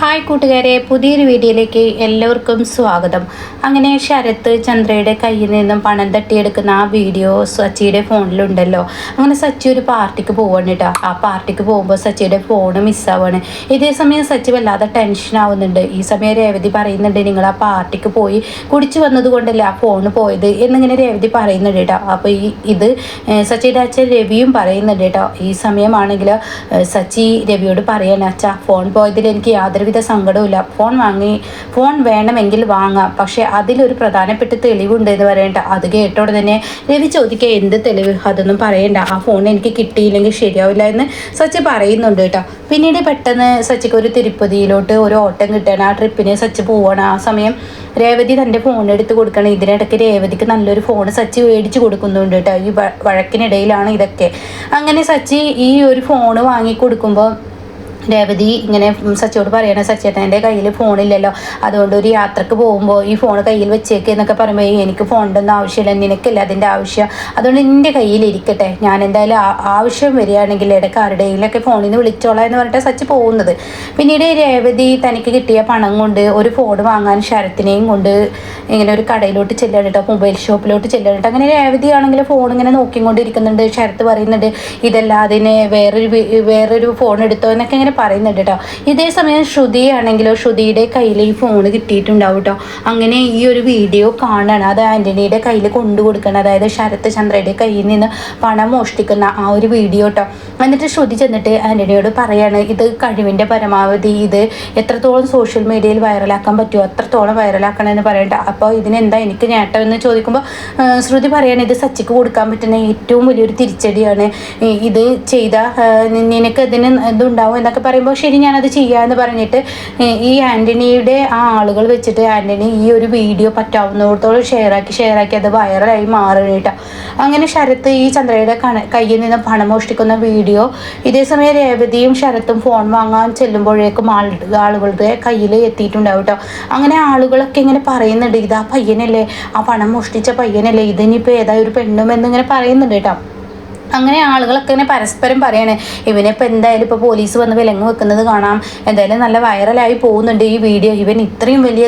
Hi കൂട്ടുകാരെ പുതിയൊരു വീഡിയോയിലേക്ക് എല്ലാവർക്കും സ്വാഗതം. അങ്ങനെ ശരത്ത് ചന്ദ്രയുടെ കയ്യിൽ നിന്നും പണം തട്ടിയെടുക്കുന്ന ആ വീഡിയോ സച്ചിയുടെ ഫോണിലുണ്ടല്ലോ. അങ്ങനെ സച്ചി ഒരു പാർട്ടിക്ക് പോവാണ് കേട്ടോ ആ പാർട്ടിക്ക് പോകുമ്പോൾ സച്ചിയുടെ ഫോൺ മിസ്സാവാണ് ഇതേ സമയം സച്ചി വല്ലാതെ ടെൻഷൻ ആവുന്നുണ്ട്. ഈ സമയം രേവതി പറയുന്നുണ്ട് നിങ്ങൾ ആ പാർട്ടിക്ക് പോയി കുടിച്ചു വന്നത് കൊണ്ടല്ലേ ആ ഫോണ് പോയത്? എന്നിങ്ങനെ രേവതി പറയുന്നുണ്ട് കേട്ടോ അപ്പോൾ ഈ ഇത് സച്ചിയുടെ അച്ഛൻ രവിയും പറയുന്നുണ്ട് കേട്ടോ ഈ സമയമാണെങ്കിൽ സച്ചി രവിയോട് പറയണ അച്ഛാ ഫോൺ പോയതിൽ എനിക്ക് യാതൊരുവിധ സങ്കടവുമില്ല. ഫോൺ വാങ്ങി ഫോൺ വേണമെങ്കിൽ വാങ്ങാം. പക്ഷേ അതിലൊരു പ്രധാനപ്പെട്ട തെളിവുണ്ട് എന്ന് പറയേണ്ട. അത് കേട്ടോടെ തന്നെ രവി ചോദിക്കുക എന്ത് തെളിവ്? അതൊന്നും പറയണ്ട. ആ ഫോൺ എനിക്ക് കിട്ടിയില്ലെങ്കിൽ ശരിയാവില്ല എന്ന് സച്ചി പറയുന്നുണ്ട് കേട്ടോ. പിന്നീട് പെട്ടെന്ന് സച്ചിക്ക് ഒരു തിരുപ്പതിയിലോട്ട് ഒരു ഓട്ടം കിട്ടണം ആ ട്രിപ്പിന് സച്ചി പോവണം ആ സമയം രേവതി തന്റെ ഫോൺ എടുത്ത് കൊടുക്കണം ഇതിനിടയ്ക്ക് രേവതിക്ക് നല്ലൊരു ഫോൺ സച്ചി മേടിച്ച് കൊടുക്കുന്നുണ്ട് കേട്ടോ. ഈ വഴക്കിനിടയിലാണ് ഇതൊക്കെ. അങ്ങനെ സച്ചി ഈ ഒരു ഫോണ് വാങ്ങി കൊടുക്കുമ്പോൾ രേവതി ഇങ്ങനെ സച്ചിയോട് പറയണ സച്ചേട്ടന്റെ കയ്യിൽ ഫോണില്ലല്ലോ. അതുകൊണ്ട് ഒരു യാത്രയ്ക്ക് പോകുമ്പോൾ ഈ ഫോൺ കയ്യിൽ വെച്ചേക്ക് എന്നൊക്കെ പറയുമ്പോൾ "ഏയ് എനിക്ക് ഫോണിന്റെ ഒന്നും ആവശ്യമില്ല. നിനക്കില്ല അതിന്റെ ആവശ്യം. അതുകൊണ്ട് എന്റെ കയ്യിൽ ഇരിക്കട്ടെ. ഞാൻ എന്തായാലും ആവശ്യം വരികയാണെങ്കിൽ ഇടയ്ക്ക് ആരുടെയിലൊക്കെ ഫോണിൽ നിന്ന് വിളിച്ചോളാം എന്ന് പറഞ്ഞിട്ട് സച്ചി പോകുന്നത്. പിന്നീട് രേവതി തനിക്ക് കിട്ടിയ പണം കൊണ്ട് ഒരു ഫോൺ വാങ്ങാൻ ശരത്തിനെയും കൊണ്ട് ഇങ്ങനെ ഒരു കടയിലോട്ട് ചെല്ലാണ് മൊബൈൽ ഷോപ്പിലോട്ട് ചെല്ലാണ് അങ്ങനെ രേവതി ആണെങ്കിൽ ഫോൺ ഇങ്ങനെ നോക്കിക്കൊണ്ടിരിക്കുന്നുണ്ട്. ശരത്ത് പറയുന്നുണ്ട് ഇതല്ലാതെ വേറൊരു വേറൊരു ഫോൺ എടുത്തോ എന്നൊക്കെ ഇങ്ങനെ പറയുന്നുണ്ട് കേട്ടോ. ഇതേ സമയം ശ്രുതി ആണെങ്കിലോ ശ്രുതിയുടെ കയ്യിൽ ഈ ഫോൺ കിട്ടിയിട്ടുണ്ടാവും കേട്ടോ. അങ്ങനെ ഈ ഒരു വീഡിയോ കാണണം. അത് ആന്റണിയുടെ കയ്യിൽ കൊണ്ടു കൊടുക്കണം അതായത് ശരത് ചന്ദ്രയുടെ കയ്യിൽ നിന്ന് പണം മോഷ്ടിക്കുന്ന ആ ഒരു വീഡിയോ കേട്ടോ. എന്നിട്ട് ശ്രുതി ചെന്നിട്ട് ആന്റണിയോട് പറയാണ് ഇത് കഴിവിന്റെ പരമാവധി. ഇത് എത്രത്തോളം സോഷ്യൽ മീഡിയയിൽ വൈറലാക്കാൻ പറ്റുമോ അത്രത്തോളം വൈറലാക്കണം എന്ന് പറയണ്ട. അപ്പോൾ ഇതിനെന്താ എനിക്ക് നേട്ടം എന്ന് ചോദിക്കുമ്പോൾ ശ്രുതി പറയാണ് ഇത് സച്ചിക്ക് കൊടുക്കാൻ പറ്റുന്ന ഏറ്റവും വലിയൊരു തിരിച്ചടിയാണ്. ഇത് ചെയ്ത നിനക്ക് ഇതിന് ഇതുണ്ടാവും എന്നൊക്കെ പറയുമ്പോൾ ശരി ഞാനത് ചെയ്യാമെന്ന് പറഞ്ഞിട്ട് ഈ ആന്റണിയുടെ ആ ആളുകൾ വെച്ചിട്ട് ആന്റണി ഈ ഒരു വീഡിയോ പറ്റാവുന്നിടത്തോളം ഷെയറാക്കി ഷെയറാക്കി അത് വൈറലായി മാറണം കേട്ടോ. അങ്ങനെ ശരത്ത് ഈ ചന്ദ്രയുടെ കയ്യിൽ നിന്ന് പണം മോഷ്ടിക്കുന്ന വീഡിയോ ഇതേസമയം രേവതിയും ശരത്തും ഫോൺ വാങ്ങാൻ ചെല്ലുമ്പോഴേക്കും ആൾ ആളുകളുടെ കയ്യിൽ എത്തിയിട്ടുണ്ടാവും കേട്ടോ. അങ്ങനെ ആളുകളൊക്കെ ഇങ്ങനെ പറയുന്നുണ്ട് ഇതാ പയ്യനല്ലേ ആ പണം മോഷ്ടിച്ച പയ്യനല്ലേ ഇതിനിപ്പോൾ ഏതായ ഒരു പെണ്ണും എന്നിങ്ങനെ പറയുന്നുണ്ട് കേട്ടോ. അങ്ങനെ ആളുകളൊക്കെ ഇങ്ങനെ പരസ്പരം പറയണേ ഇവനിപ്പോൾ എന്തായാലും ഇപ്പോൾ പോലീസ് വന്ന് വിലങ്ങ് വെക്കുന്നത് കാണാം. എന്തായാലും നല്ല വൈറലായി പോകുന്നുണ്ട് ഈ വീഡിയോ. ഇവൻ ഇത്രയും വലിയ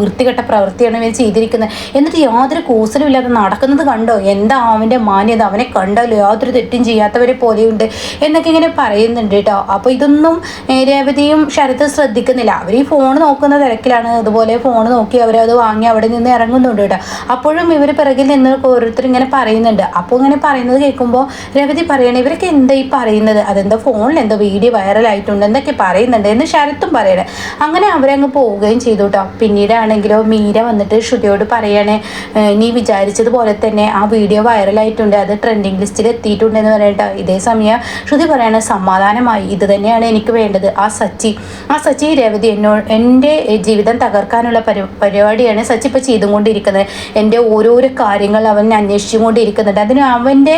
വൃത്തികെട്ട പ്രവൃത്തിയാണ് ഇവൻ ചെയ്തിരിക്കുന്നത്. എന്നിട്ട് യാതൊരു കൂസലും ഇല്ലാതെ നടക്കുന്നത് കണ്ടോ? എന്താ അവന്റെ മാന്യത? അവനെ കണ്ടല്ലോ യാതൊരു തെറ്റും ചെയ്യാത്തവരെ പോലെയുണ്ട് എന്നൊക്കെ ഇങ്ങനെ പറയുന്നുണ്ട് കേട്ടോ. അപ്പോൾ ഇതൊന്നും രേവതിയും ശരത്ത് ശ്രദ്ധിക്കുന്നില്ല. അവർ ഈ ഫോൺ നോക്കുന്ന തിരക്കിലാണ്. അതുപോലെ ഫോൺ നോക്കി അവരത് വാങ്ങി അവിടെ നിന്ന് ഇറങ്ങുന്നുണ്ട് കേട്ടോ. അപ്പോഴും ഇവർ പിറകിൽ നിന്ന് ഓരോരുത്തർ ഇങ്ങനെ പറയുന്നുണ്ട്. അപ്പോൾ ഇങ്ങനെ പറയുന്നത് കേൾക്കുമ്പോൾ രവതി പറയണേ ഇവരൊക്കെ എന്താ ഈ പറയുന്നത്? അതെന്തോ ഫോണിൽ എന്തോ വീഡിയോ വൈറലായിട്ടുണ്ട് എന്തൊക്കെ പറയുന്നുണ്ട്? എന്ന് ശരത്തും പറയണേ. അങ്ങനെ അവരങ്ങ് പോവുകയും ചെയ്തു കേട്ടോ പിന്നീടാണെങ്കിലോ മീര വന്നിട്ട് ശ്രുതിയോട് പറയണേ നീ വിചാരിച്ചതുപോലെ തന്നെ ആ വീഡിയോ വൈറലായിട്ടുണ്ട് അത് ട്രെൻഡിങ് ലിസ്റ്റിൽ എത്തിയിട്ടുണ്ടെന്ന് പറയട്ടോ ഇതേ സമയം ശ്രുതി പറയണേ സമാധാനമായി ഇത് തന്നെയാണ് എനിക്ക് വേണ്ടത്. ആ സച്ചി ആ സച്ചി രവതി എന്നോ എന്റെ ജീവിതം തകർക്കാനുള്ള പരി പരിപാടിയാണ് സച്ചി ഇപ്പോൾ ചെയ്തുകൊണ്ടിരിക്കുന്നത്. എന്റെ ഓരോരോ കാര്യങ്ങൾ അവൻ അന്വേഷിച്ചുകൊണ്ടിരിക്കുന്നുണ്ട്. അതിന് അവന്റെ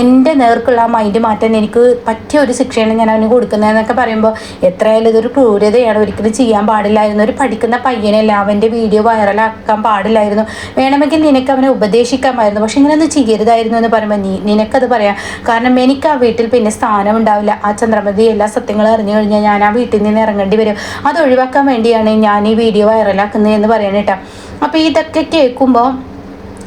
എന്റെ നേർക്കുള്ള ആ മൈൻഡ് മാറ്റാൻ എനിക്ക് പറ്റിയ ഒരു ശിക്ഷയാണ് ഞാൻ അവന് കൊടുക്കുന്നതെന്നൊക്കെ പറയുമ്പോൾ എത്രയായാലും ഇതൊരു ക്രൂരതയാണ്. ഒരിക്കലും ചെയ്യാൻ പാടില്ലായിരുന്നു. ഒരു പഠിക്കുന്ന പയ്യനല്ല അവന്റെ വീഡിയോ വൈറലാക്കാൻ പാടില്ലായിരുന്നു. വേണമെങ്കിൽ നിനക്ക് അവനെ ഉപദേശിക്കാമായിരുന്നു. പക്ഷെ ഇങ്ങനെയൊന്നും ചെയ്യരുതായിരുന്നു എന്ന് പറയുമ്പോൾ നീ നിനക്കത് പറയാം. കാരണം എനിക്ക് ആ വീട്ടിൽ പിന്നെ സ്ഥാനം ഉണ്ടാവില്ല. ആ ചന്ദ്രമതി എല്ലാ സത്യങ്ങളും അറിഞ്ഞു കഴിഞ്ഞാൽ ഞാൻ ആ വീട്ടിൽ നിന്ന് ഇറങ്ങേണ്ടി വരും. അത് ഒഴിവാക്കാൻ വേണ്ടിയാണ് ഞാൻ ഈ വീഡിയോ വൈറലാക്കുന്നത് എന്ന് പറയണേട്ടാ അപ്പോൾ ഇതൊക്കെ കേൾക്കുമ്പോൾ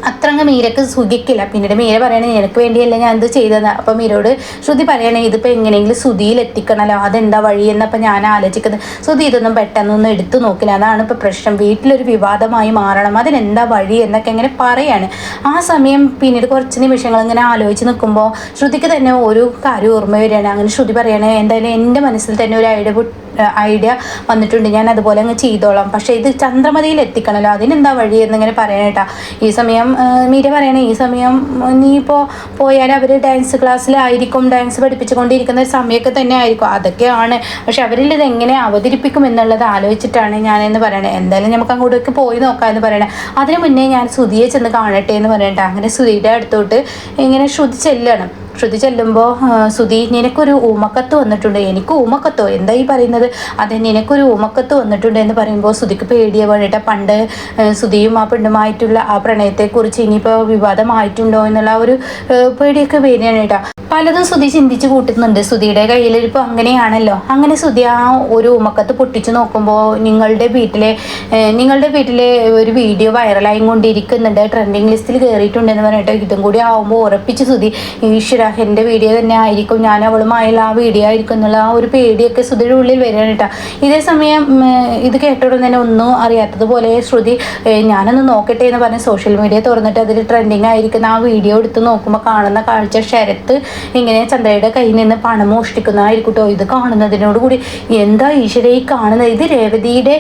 അത്രങ്ങ് മീരക്ക് സുഖിക്കില്ല. പിന്നീട് മീര പറയണേ നിനക്ക് വേണ്ടിയല്ല ഞാൻ ഇത് ചെയ്തത്? അപ്പം മീരോട് ശ്രുതി പറയണേ ഇതിപ്പോൾ എങ്ങനെയെങ്കിലും ശ്രുതിയിൽ എത്തിക്കണമല്ലോ അതെന്താ വഴി എന്നപ്പം ഞാൻ ആലോചിക്കുന്നത്. ശ്രുതി ഇതൊന്നും പെട്ടെന്നൊന്നും എടുത്തു നോക്കില്ല. അതാണ് ഇപ്പോൾ പ്രശ്നം. വീട്ടിലൊരു വിവാദമായി മാറണം. അതിനെന്താ വഴി എന്നൊക്കെ ഇങ്ങനെ പറയാണ്. ആ സമയം പിന്നീട് കുറച്ച് നിമിഷങ്ങൾ ഇങ്ങനെ ആലോചിച്ച് നിൽക്കുമ്പോൾ ശ്രുതിക്ക് തന്നെ ഒരു കാര്യം ഓർമ്മ വരികയാണ്. അങ്ങനെ ശ്രുതി പറയണേ എന്തായാലും എന്റെ മനസ്സിൽ തന്നെ ഒരു ഐഡിയ ഐഡിയ വന്നിട്ടുണ്ട്. ഞാൻ അതുപോലെ അങ്ങ് ചെയ്തോളാം. പക്ഷേ ഇത് ചന്ദ്രമതിയിൽ എത്തിക്കണമല്ലോ അതിനെന്താ വഴി എന്നിങ്ങനെ പറയണേട്ടാ ഈ സമയം മീര പറയണേ ഈ സമയം നീ ഇപ്പോൾ പോയാൽ അവർ ഡാൻസ് ക്ലാസ്സിലായിരിക്കും ഡാൻസ് പഠിപ്പിച്ചുകൊണ്ടിരിക്കുന്ന സമയമൊക്കെ തന്നെ ആയിരിക്കും. അതൊക്കെയാണ്. പക്ഷെ അവരിൽ ഇത് എങ്ങനെ അവതരിപ്പിക്കും എന്നുള്ളത് ആലോചിച്ചിട്ടാണ് ഞാനെന്ന് പറയണേ. എന്തായാലും നമുക്ക് അങ്ങോട്ടേക്ക് പോയി നോക്കാം എന്ന് പറയണേ. അതിനു മുന്നേ ഞാൻ ശ്രുതിയെ ചെന്ന് കാണട്ടെ എന്ന് പറയട്ടെ അങ്ങനെ ശ്രുതിയുടെ അടുത്തോട്ട് ഇങ്ങനെ ശ്രുതി ചെല്ലണം. ശ്രുതി ചെല്ലുമ്പോൾ സുധി നിനക്കൊരു ഊമക്കത്ത് വന്നിട്ടുണ്ട്. എനിക്ക് ഊമക്കത്തോ? എന്താ ഈ പറയുന്നത്? അതെ നിനക്കൊരു ഊമക്കത്ത് വന്നിട്ടുണ്ട് എന്ന് പറയുമ്പോൾ സുധിക്ക് പേടിയ വേണ്ടിയിട്ട് പണ്ട് സുധിയും ആ പെണ്ണുമായിട്ടുള്ള ആ പ്രണയത്തെക്കുറിച്ച് ഇനിയിപ്പോൾ വിവാദമായിട്ടുണ്ടോ എന്നുള്ള ഒരു പേടിയൊക്കെ വരികയാണ് കേട്ടോ. പലതും സുധി ചിന്തിച്ച് കൂട്ടുന്നുണ്ട്. സുധിയുടെ കയ്യിലിരിപ്പോൾ അങ്ങനെയാണല്ലോ. അങ്ങനെ സുധി ആ ഒരു ഉമക്കത്ത് പൊട്ടിച്ചു നോക്കുമ്പോൾ നിങ്ങളുടെ വീട്ടിലെ നിങ്ങളുടെ വീട്ടിലെ ഒരു വീഡിയോ വൈറലായി കൊണ്ടിരിക്കുന്നുണ്ട് ട്രെൻഡിങ് ലിസ്റ്റിൽ കയറിയിട്ടുണ്ടെന്ന് പറഞ്ഞിട്ട് ഇതും കൂടി ആവുമ്പോൾ ഉറപ്പിച്ച് സുധി ഈശ്വര എന്റെ വീഡിയോ തന്നെ ആയിരിക്കും. ഞാൻ അവളുമായുള്ള ആ വീഡിയോ ആയിരിക്കും എന്നുള്ള ആ ഒരു പേടിയൊക്കെ സുധിയുടെ ഉള്ളിൽ വരികയാണ് കേട്ടോ. ഇതേ സമയം ഇത് കേട്ടോടെ തന്നെ ഒന്നും അറിയാത്തതുപോലെ ശ്രുതി ഞാനൊന്ന് നോക്കട്ടെ എന്ന് പറഞ്ഞ് സോഷ്യൽ മീഡിയ തുറന്നിട്ട് അതിൽ ട്രെൻഡിങ് ആയിരിക്കുന്ന ആ വീഡിയോ എടുത്ത് നോക്കുമ്പോൾ കാണുന്ന കാഴ്ച ശരത്ത് ഇങ്ങനെ ചന്ദ്രയുടെ കയ്യിൽ നിന്ന് പണം മോഷ്ടിക്കുന്നതായിരിക്കും ഇത് കാണുന്നതിനോട് കൂടി എന്താ ഈശ്വര ഈ കാണുന്നത്? ഇത് രേവതിയുടെ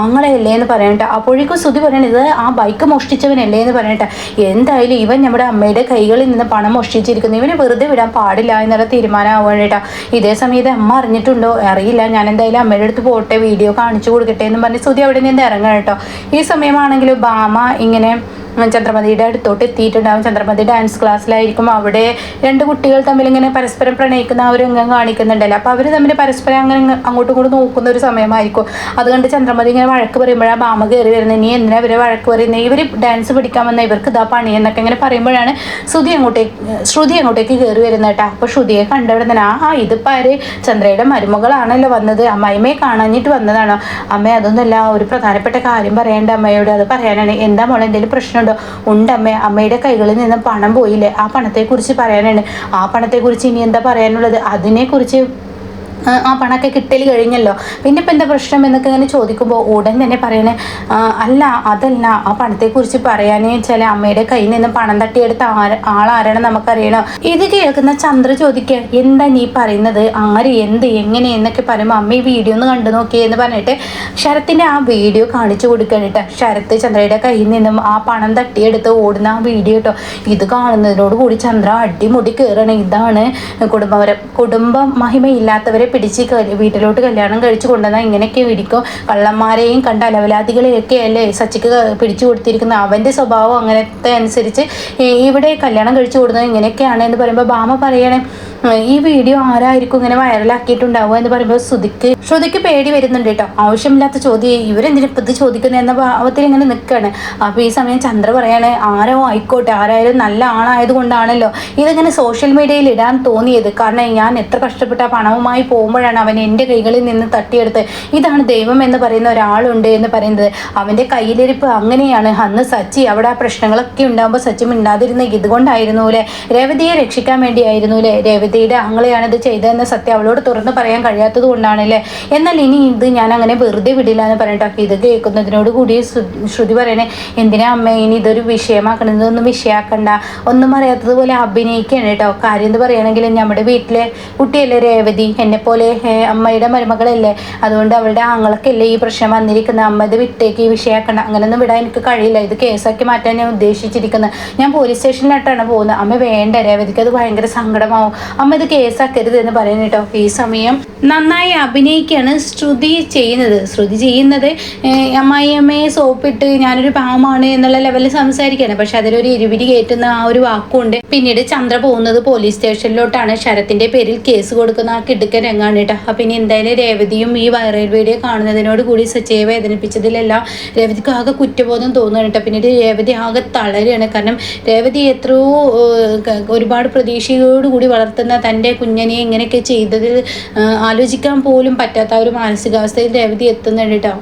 ആങ്ങളയല്ലേ എന്ന് പറയട്ടെ അപ്പോഴേക്കും ശ്രുതി പറയണത് ഇത് ആ ബൈക്ക് മോഷ്ടിച്ചവനല്ലേ എന്ന് പറയട്ടെ എന്തായാലും ഇവൻ നമ്മുടെ അമ്മയുടെ കൈകളിൽ നിന്ന് പണം മോഷ്ടിച്ചിരിക്കുന്നു. ഇവനെ വെറുതെ വിടാൻ പാടില്ല എന്നുള്ള തീരുമാനമാവേണ്ടേട്ടാ ഇതേ സമയത്ത് അമ്മ അറിഞ്ഞിട്ടുണ്ടോ? അറിയില്ല. ഞാൻ എന്തായാലും അമ്മയുടെ അടുത്ത് പോട്ടെ വീഡിയോ കാണിച്ചു കൊടുക്കട്ടെ എന്ന് പറഞ്ഞ് സുതി അവിടെ നിന്ന് ഇറങ്ങണം കേട്ടോ. ഈ സമയമാണെങ്കിലും ബാമ ഇങ്ങനെ ചന്ദ്രമതിയുടെ അടുത്തോട്ട് എത്തിയിട്ടുണ്ടാവും. ചന്ദ്രമതി ഡാൻസ് ക്ലാസ്സിലായിരിക്കും അവിടെ രണ്ട് കുട്ടികൾ തമ്മിൽ ഇങ്ങനെ പരസ്പരം പ്രണയിക്കുന്ന ആ ഒരു രംഗം കാണിക്കുന്നുണ്ടല്ലോ. അപ്പോൾ അവർ തമ്മിൽ പരസ്പരം അങ്ങനെ അങ്ങോട്ടും ഇങ്ങോട്ടും നോക്കുന്ന ഒരു സമയമായിരിക്കും. അതുകൊണ്ട് ചന്ദ്രമതി ഇങ്ങനെ വഴക്ക് പറയുമ്പോഴാണ് ബാമ കയറി വരുന്നത് നീ എന്തിനാ ഇവരെ വഴക്ക് പറയുന്നത് ഇവർ ഡാൻസ് പഠിക്കാൻ വന്ന ഇവർക്ക് ഇതാ പണി എന്നൊക്കെ ഇങ്ങനെ പറയുമ്പോഴാണ് ശ്രുതി അങ്ങോട്ടേക്ക് ശ്രുതി അങ്ങോട്ടേക്ക് കയറി വരുന്നത് കേട്ടോ. അപ്പോൾ ശ്രുതിയെ കണ്ടവിടെ തന്നെ ആ ഇതിപ്പോൾ ആര്? ചന്ദ്രയുടെ മരുമകളാണല്ലോ വന്നത്. അമ്മായിമ്മയെ കാണാഞ്ഞിട്ട് വന്നതാണോ? അമ്മ അതൊന്നുമല്ല. ഒരു പ്രധാനപ്പെട്ട കാര്യം പറയേണ്ട അമ്മയോട്. അത് പറയാനാണ്. എന്താ മോളെ എന്തെങ്കിലും പ്രശ്നം ഉണ്ട് ഉണ്ടമ്മേ അമ്മയുടെ കൈകളിൽ നിന്ന് പണം പോയില്ലേ? ആ പണത്തെക്കുറിച്ച് പറയാനാണ് ആ പണത്തെക്കുറിച്ച് ഇനി എന്താ പറയാനുള്ളത്? അതിനെക്കുറിച്ച് ആ പണമൊക്കെ കിട്ടൽ കഴിഞ്ഞല്ലോ. പിന്നെ ഇപ്പം എന്താ പ്രശ്നം എന്നൊക്കെ ഇങ്ങനെ ചോദിക്കുമ്പോൾ ഉടൻ തന്നെ പറയണേ അല്ല അതല്ല ആ പണത്തെക്കുറിച്ച് പറയാനേ വെച്ചാൽ അമ്മയുടെ കയ്യിൽ നിന്ന് പണം തട്ടിയെടുത്ത ആളാരാണ് നമുക്കറിയണം? ഇത് കേൾക്കുന്ന ചന്ദ്ര ചോദിക്കുക എന്താ നീ പറയുന്നത്? ആര് എന്ത് എങ്ങനെ എന്നൊക്കെ പറയുമ്പോൾ അമ്മ ഈ വീഡിയോ ഒന്ന് കണ്ടു നോക്കി എന്ന് പറഞ്ഞിട്ട് ശരത്തിന്റെ ആ വീഡിയോ കാണിച്ചു കൊടുക്കാനിട്ട് ശരത്ത് ചന്ദ്രയുടെ കയ്യിൽ നിന്നും ആ പണം തട്ടിയെടുത്ത് ഓടുന്ന ആ വീഡിയോ കേട്ടോ. ഇത് കാണുന്നതിനോട് കൂടി ചന്ദ്ര അടിമുടി കയറണം. ഇതാണ് കുടുംബപരം കുടുംബ മഹിമയില്ലാത്തവരെ പിടിച്ച് വീട്ടിലോട്ട് കല്യാണം കഴിച്ചു കൊണ്ടുവന്നാൽ ഇങ്ങനെയൊക്കെ പിടിക്കും കള്ളന്മാരെയും കണ്ട അലവലാദികളെയൊക്കെ അല്ലേ സച്ചിക്ക് പിടിച്ചു കൊടുത്തിരിക്കുന്ന? അവന്റെ സ്വഭാവം അങ്ങനത്തെ അനുസരിച്ച് ഇവിടെ കല്യാണം കഴിച്ചു കൊടുക്കുന്നത് ഇങ്ങനെയൊക്കെയാണ് എന്ന് പറയുമ്പോൾ ഭാമ പറയണേ ഈ വീഡിയോ ആരായിരിക്കും ഇങ്ങനെ വൈറലാക്കിയിട്ടുണ്ടാവുക? എന്ന് പറയുമ്പോൾ ശ്രുതിക്ക് ശ്രുതിക്ക് പേടി വരുന്നുണ്ട് കേട്ടോ. ആവശ്യമില്ലാത്ത ചോദ്യം ഇവരെന്തിനും ഇത് ചോദിക്കുന്നത് എന്ന ഭാവത്തിൽ ഇങ്ങനെ നിൽക്കുകയാണ് അപ്പോൾ ഈ സമയം ചന്ദ്ര പറയാണ് ആരോ ആയിക്കോട്ടെ ആരായാലും നല്ല ആളായത് കൊണ്ടാണല്ലോ. ഇതിങ്ങനെ സോഷ്യൽ മീഡിയയിൽ ഇടാൻ തോന്നിയത്? കാരണം ഞാൻ എത്ര കഷ്ടപ്പെട്ട പണവുമായി പോകുമ്പോഴാണ് അവൻ എന്റെ കൈകളിൽ നിന്ന് തട്ടിയെടുത്ത് ഇതാണ് ദൈവം എന്ന് പറയുന്ന ഒരാളുണ്ട് എന്ന് പറയുന്നത്. അവന്റെ കയ്യിലിരിപ്പ് അങ്ങനെയാണ്. അന്ന് സച്ചി അവിടെ ആ പ്രശ്നങ്ങളൊക്കെ ഉണ്ടാകുമ്പോൾ സച്ചി മിണ്ടാതിരുന്ന ഇതുകൊണ്ടായിരുന്നു അല്ലേ? രേവതിയെ രക്ഷിക്കാൻ വേണ്ടിയായിരുന്നു അല്ലേ? രേവതി രേവതിയുടെ അങ്ങളെയാണ് ഇത് ചെയ്തതെന്ന് സത്യം അവളോട് തുറന്നു പറയാൻ കഴിയാത്തത് കൊണ്ടാണല്ലേ എന്നാൽ ഇനി ഇത് ഞാൻ അങ്ങനെ വെറുതെ വിടില്ല എന്ന് പറയട്ടോ ഇത് കേൾക്കുന്നതിനോട് കൂടി ശ്രുതി പറയണേ എന്തിനാ അമ്മ ഇനി ഇതൊരു വിഷയമാക്കണം ഇതൊന്നും വിഷയമാക്കണ്ട ഒന്നും അറിയാത്തതുപോലെ അഭിനയിക്കുകയാണ് കേട്ടോ. കാര്യം എന്ന് പറയുകയാണെങ്കിൽ നമ്മുടെ വീട്ടിലെ കുട്ടിയല്ലേ രേവതി? എന്നെ പോലെ അമ്മയുടെ മരുമകളല്ലേ? അതുകൊണ്ട് അവളുടെ ആങ്ങളൊക്കെയല്ലേ ഈ പ്രശ്നം വന്നിരിക്കുന്നത്? അമ്മ ഇത് വിട്ടേക്ക് ഈ വിഷയമാക്കണം അങ്ങനെയൊന്നും വിടാൻ എനിക്ക് കഴിയില്ല. ഇത് കേസാക്കി മാറ്റാൻ ഞാൻ ഉദ്ദേശിച്ചിരിക്കുന്നത്. ഞാൻ പോലീസ് സ്റ്റേഷനിലായിട്ടാണ് പോകുന്നത്. അമ്മ വേണ്ട രേവതിക്ക് അത് ഭയങ്കര സങ്കടമാവും. അമ്മ ഇത് കേസാക്കരുത് എന്ന് പറയുന്നു കേട്ടോ. ഈ സമയം നന്നായി അഭിനയിക്കുകയാണ് ശ്രുതി ചെയ്യുന്നത്. ശ്രുതി ചെയ്യുന്നത് അമ്മായി അമ്മയെ സോപ്പിട്ട് ഞാനൊരു പാവമാണ് എന്നുള്ള ലെവലിൽ സംസാരിക്കുകയാണ് പക്ഷെ അതിലൊരു ഇരുവിരി കയറ്റുന്ന ആ ഒരു വാക്കുണ്ട്. പിന്നീട് ചന്ദ്ര പോകുന്നത് പോലീസ് സ്റ്റേഷനിലോട്ടാണ്. ശരത്തിന്റെ പേരിൽ കേസ് കൊടുക്കുന്ന ആ കിടുക്കൻ രംഗാണ് കേട്ടോ. അപ്പം ഇനി എന്തായാലും രേവതിയും ഈ വൈറൽ വീഡിയോ കാണുന്നതിനോട് കൂടി സച്ചയെ വേദനിപ്പിച്ചതിലെല്ലാം രേവതിക്ക് ആകെ കുറ്റബോധം തോന്നുകയാണ് കേട്ടോ. പിന്നീട് രേവതി ആകെ തളരുകയാണ്. കാരണം രേവതി എത്രയോ ഒരുപാട് പ്രതീക്ഷയോടുകൂടി വളർത്തുന്ന തന്റെ കുഞ്ഞനെ ഇങ്ങനെയൊക്കെ ചെയ്തതിൽ ആലോചിക്കാൻ പോലും പറ്റാത്ത ഒരു മാനസികാവസ്ഥയിൽ രേവതി എത്തുന്നുണ്ട് കേട്ടോ.